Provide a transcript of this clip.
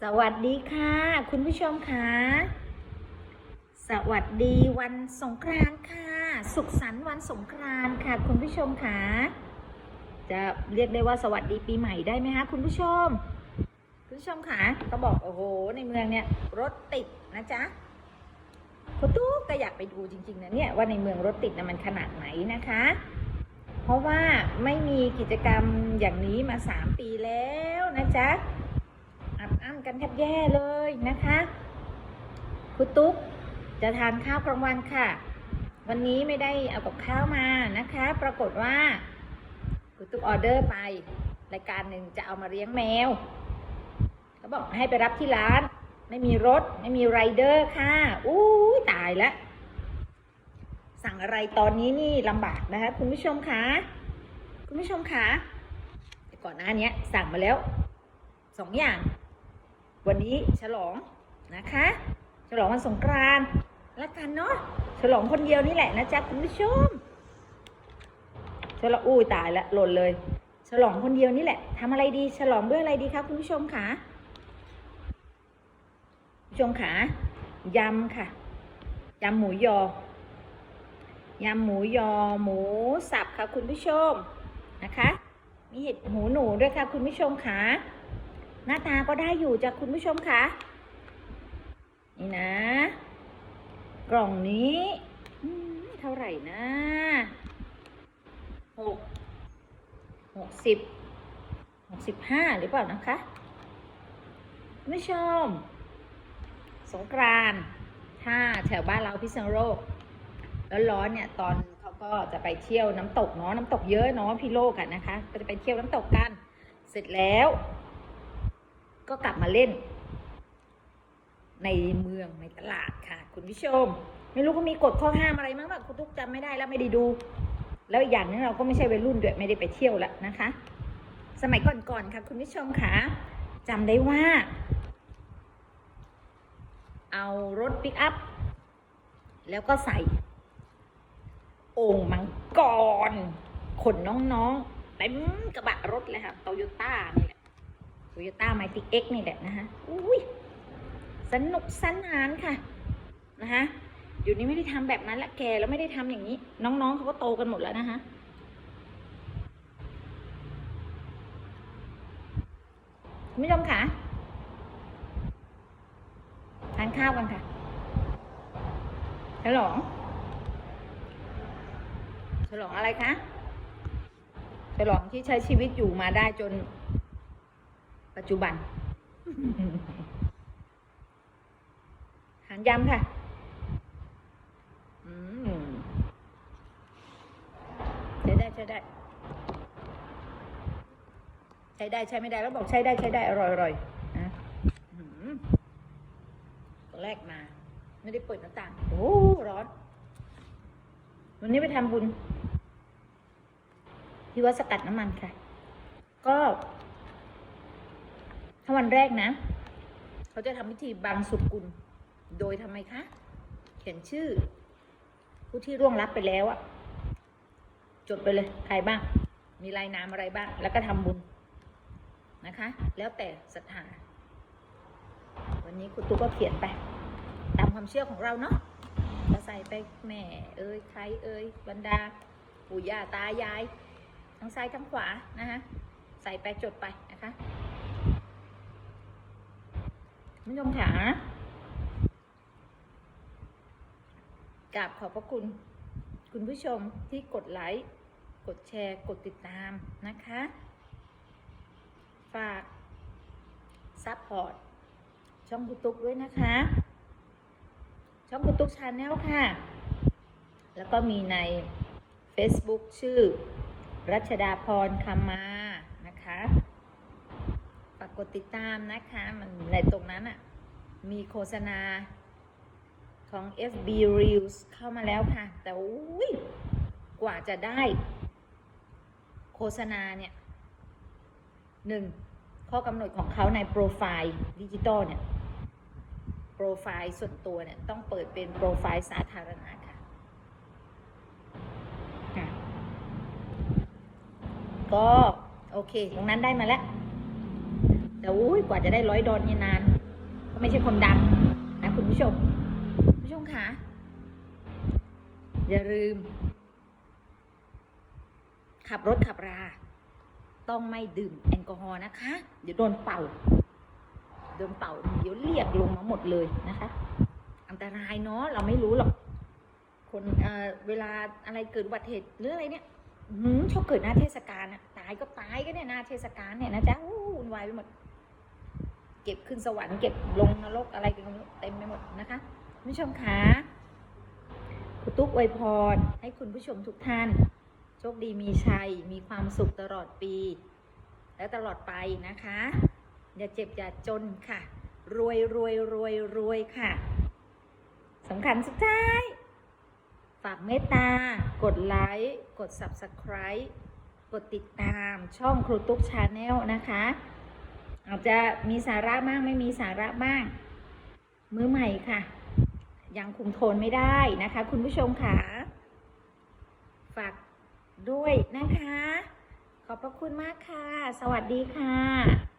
สวัสดีค่ะ คุณผู้ชมค่ะสวัสดีวันสงกรานต์ค่ะ สุขสันต์วันสงกรานต์ค่ะ คุณผู้ชมค่ะจะเรียกได้ว่าสวัสดีปีใหม่ได้ไหมคะคุณผู้ชม คุณผู้ชมค่ะก็บอกโอ้โหในเมืองเนี่ยรถติดนะจ๊ะคุณตุ๊กก็อยากไปดูจริงๆนะเนี่ยว่าในเมืองรถติดนะมันขนาดไหนนะคะ เพราะว่าไม่มีกิจกรรมอย่างนี้มาสามปีแล้วนะจ๊ะ อับอั้นกันแทบแย่เลยนะคะคุณตุ๊กจะทานข้าวกลางวันค่ะ วันนี้ไม่ได้เอากับข้าวมานะคะ ปรากฏว่าคุณตุ๊กออเดอร์ไปรายการหนึ่งจะเอามาเลี้ยงแมวเขาบอกให้ไปรับที่ร้าน ไม่มีรถไม่มีไรเดอร์ค่ะอู้ตายแล้วสั่งอะไรตอนนี้นี่ลำบากนะคะคุณผู้ชมคะคุณผู้ชมคะก่อนหน้านี้สั่งมาแล้วสองอย่าง วันนี้ฉลองนะคะ ฉลองวันสงกรานต์ละกันเนาะฉลองคนเดียวนี่แหละนะจ๊ะคุณผู้ชมฉลองอุ้ยตายละหล่นเลย ฉลองคนเดียวนี่แหละทำอะไรดีฉลองด้วยอะไรดีคะคุณผู้ชมคะผู้ชมขายำค่ะยำหมูยอยำหมูยอหมูสับค่ะคุณผู้ชมนะคะ มีเห็ดหมูหนูด้วยค่ะคุณผู้ชมค่ะ หน้าตาก็ได้อยู่จากคุณผู้ชมค่ะนี่นะ กล่องนี้เท่าไหร่นะหกหกสิบหกสิบห้าหรือเปล่านะคะคุณผู้ชม สงกรานถ้าแถวบ้านเราพิษณุโลกแล้วร้อนเนี่ยตอนเขาก็จะไปเที่ยวน้ำตกเนาะน้ำตกเยอะเนาะพี่โลกกันะคะ ก็จะไปเที่ยวน้ำตกกัน เสร็จแล้ว ก็กลับมาเล่น ในเมืองในตลาดค่ะ คุณผู้ชม ไม่รู้เขามีกฎข้อห้ามอะไรมั้งแบบคุณทุกจำไม่ได้แล้วไม่ได้ดู แล้วอีกอย่างนึงเราก็ไม่ใช่วัยรุ่นด้วยไม่ได้ไปเที่ยวแล้วนะคะ สมัยก่อนๆค่ะ คุณผู้ชมค่ะจำได้ว่า เอารถปิกอัพแล้วก็ใส่โอ่งมังกรขนน้องๆเต็มกระบะรถเลยค่ะโตโยต้านี่แหละ โตโยต้าไมติเอ็กนี่แหละนะคะอุ้ยสนุกสนานค่ะนะคะเดี๋ยวนี้ไม่ได้ทำแบบนั้นละแกแล้วไม่ได้ทำอย่างนี้ น้องๆเขาก็โตกันหมดแล้วนะคะคุณผู้ชมค่ะทานข้าวกันค่ะฉลองฉลองอะไรคะฉลองที่ใช้ชีวิตอยู่มาได้จน ปัจจุบันหารยำค่ะอืมใช้ได้ใช้ได้ ใช้ได้ใช้ไม่ได้แล้วบอกใช้ได้ใช้ได้อร่อยอร่อยนะอื้อหือตอนแรกมา ไม่ได้เปิดหน้าต่างโอ้ร้อน วันนี้ไปทำบุญ ที่วัดสกัดน้ำมันค่ะ ก็ ถ้าวันแรกนะ เขาจะทำพิธีบังสุกุล โดยทำไมคะ เขียนชื่อ ผู้ที่ร่วงลับไปแล้วอะจดไปเลย ใครบ้าง มีรายนามอะไรบ้าง แล้วก็ทำบุญนะคะ แล้วแต่ศรัทธาวันนี้คุณตุ๊กก็เขียนไป ตามความเชื่อของเราเนาะก็ใส่ไปแม่ เอ้ยใครเอ้ยบรรดาปู่ย่าตายาย ทั้งซ้ายทั้งขวานะคะใส่ไปจดไปนะคะ ผู้ชมค่ะกราบขอบพระคุณ คุณผู้ชมที่กดไลค์ กดแชร์ กดติดตามนะคะ ฝากซัพพอร์ตช่องกุตุกด้วยนะคะ ช่องกุตุกชาแนลค่ะ แล้วก็มีใน Facebook ชื่อ รัชดาพรคำมานะคะ กดติดตามนะคะ มันในตรงนั้นอะมีโฆษณาของ FB Reels เข้ามาแล้วค่ะ แต่อุ้ยกว่าจะได้โฆษณาเนี่ยหนึ่งข้อกำหนดของเขาในโปรไฟล์ดิจิตอลเนี่ย โปรไฟล์ส่วนตัวเนี่ย ต้องเปิดเป็นโปรไฟล์สาธารณะค่ะ ก็ โอเค ตรงนั้นได้มาแล้ว แต่อุ้ยกว่าจะได้ร้อยดอนนี่นาน ก็ไม่ใช่คนดังนะคุณผู้ชมผู้ชมคะอย่าลืม ขับรถขับรา ต้องไม่ดื่มแอลกอฮอล์นะคะ เดี๋ยวโดนเป่าโดนเป่าเดี๋ยวเรียกลงมาหมดเลยนะคะ อันตรายเนาะเราไม่รู้หรอกคนเอ่อเวลาอะไรเกิดอุบัติเหตุหรืออะไรเนี่ยหือชอบเกิดหน้าเทศกาลอะตายก็ตายก็เนี่ยหน้าเทศกาลเนี่ยนะจ๊ะวุ่นวายไปหมด เก็บขึ้นสวรรค์เก็บลงนรกอะไรกันไม่รู้เต็มไปหมดนะคะคุณผู้ชมคะครูตุ๊กอวยพร ให้คุณผู้ชมทุกท่าน โชคดีมีชัย มีความสุขตลอดปี และตลอดไปนะคะ อย่าเจ็บอย่าจนค่ะ รวยรวยรวยรวยค่ะสำคัญสุดท้าย ฝากเมตตา กดไลค์ กด Subscribe กดติดตามช่องครูตุ๊กชาแนลนะคะ อาจจะมีสาระบ้างไม่มีสาระบ้างมือใหม่ค่ะ ยังคุมโทนไม่ได้นะคะ คุณผู้ชมค่ะ ฝากด้วยนะคะ ขอบพระคุณมากค่ะ สวัสดีค่ะ